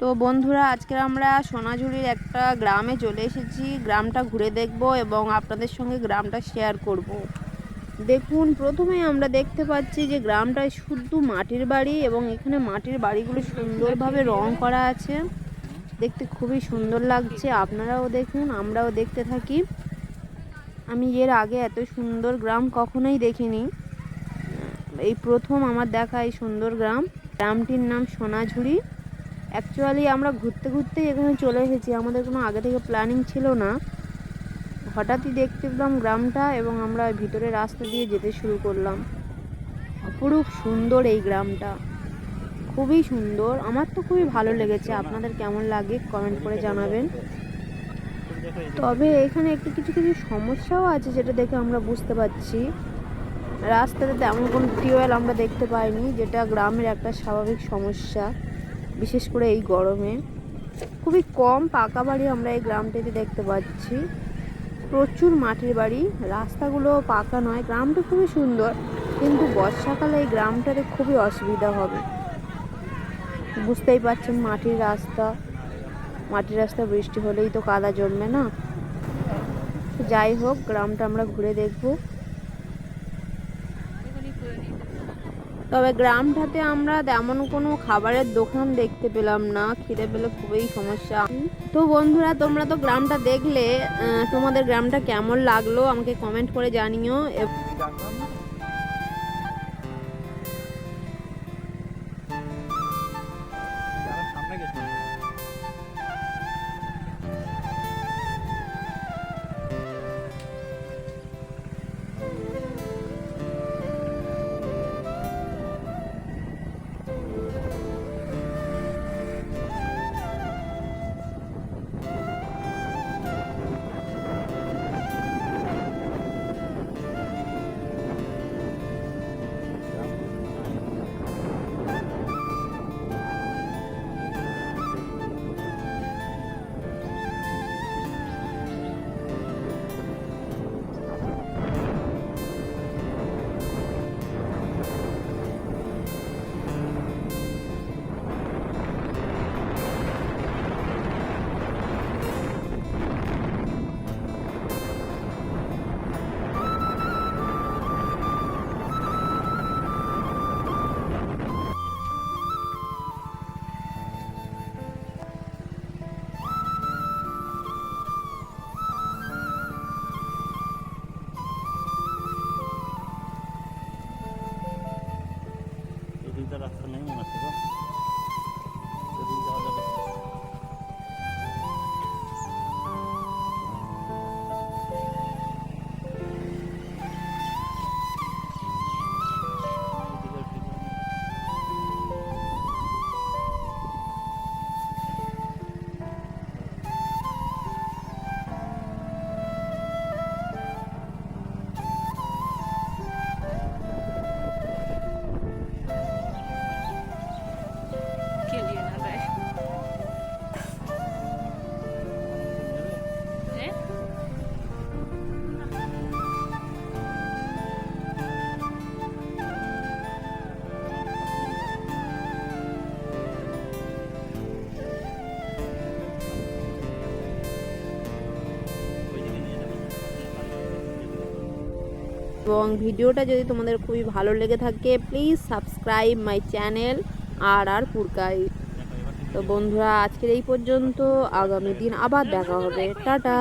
তো বন্ধুরা, আজকে আমরা সোনাঝুরির একটা গ্রামে চলে এসেছি। গ্রামটা ঘুরে দেখব এবং আপনাদের সঙ্গে গ্রামটা শেয়ার করব। দেখুন, প্রথমে আমরা দেখতে পাচ্ছি যে গ্রামটায় শুধু মাটির বাড়ি এবং এখানে মাটির বাড়িগুলো সুন্দরভাবে রং করা আছে। দেখতে খুবই সুন্দর লাগছে। আপনারাও দেখুন, আমরাও দেখতে থাকি। আমি এর আগে এত সুন্দর গ্রাম কখনোই দেখিনি। এই প্রথম আমার দেখা এই সুন্দর গ্রাম। গ্রামটির নাম সোনাঝুরি। অ্যাকচুয়ালি আমরা ঘুরতে ঘুরতেই এখানে চলে এসেছি। আমাদের কোনো আগে থেকে প্ল্যানিং ছিল না। হঠাৎই দেখতে পেলাম গ্রামটা এবং আমরা ভিতরে রাস্তা দিয়ে যেতে শুরু করলাম। অপরূপ সুন্দর এই গ্রামটা। খুবই সুন্দর। আমার তো খুবই ভালো লেগেছে। আপনাদের কেমন লাগে কমেন্ট করে জানাবেন। তবে এখানে একটু কিছু কিছু সমস্যাও আছে যেটা দেখে আমরা বুঝতে পারছি। রাস্তাতে তেমন কোনো টিউবওয়েল আমরা দেখতে পাইনি, যেটা গ্রামের একটা স্বাভাবিক সমস্যা। বিশেষ করে এই গরমে। খুবই কম পাকা বাড়ি আমরা এই গ্রামটিতে দেখতে পাচ্ছি। প্রচুর মাটির বাড়ি। রাস্তাগুলো পাকা নয়, গ্রামটা খুবই সুন্দর। কিন্তু বর্ষাকালে এই গ্রামটাতে খুবই অসুবিধা হবে। বুঝতেই পারছেন মাটির রাস্তা। মাটির রাস্তা বৃষ্টি হলেই তো কাদা জমবে না। যাই হোক, গ্রামটা আমরা ঘুরে দেখব। তবে গ্রামটাতে আমরা তেমন কোনো খাবারের দোকান দেখতে পেলাম না। খিদে পেলে খুবই সমস্যা। তো বন্ধুরা, তোমরা তো গ্রামটা দেখলে তোমাদের গ্রামটা কেমন লাগল আমাকে কমেন্ট করে জানিও। いただくとね、今すご。এবং ভিডিওটা যদি তোমাদের খুবই ভালো লেগে থাকে please subscribe my channel R R Purkait তো বন্ধুরা, আজকের এই পর্যন্ত। আগামী দিন আবার দেখা হবে। টাটা!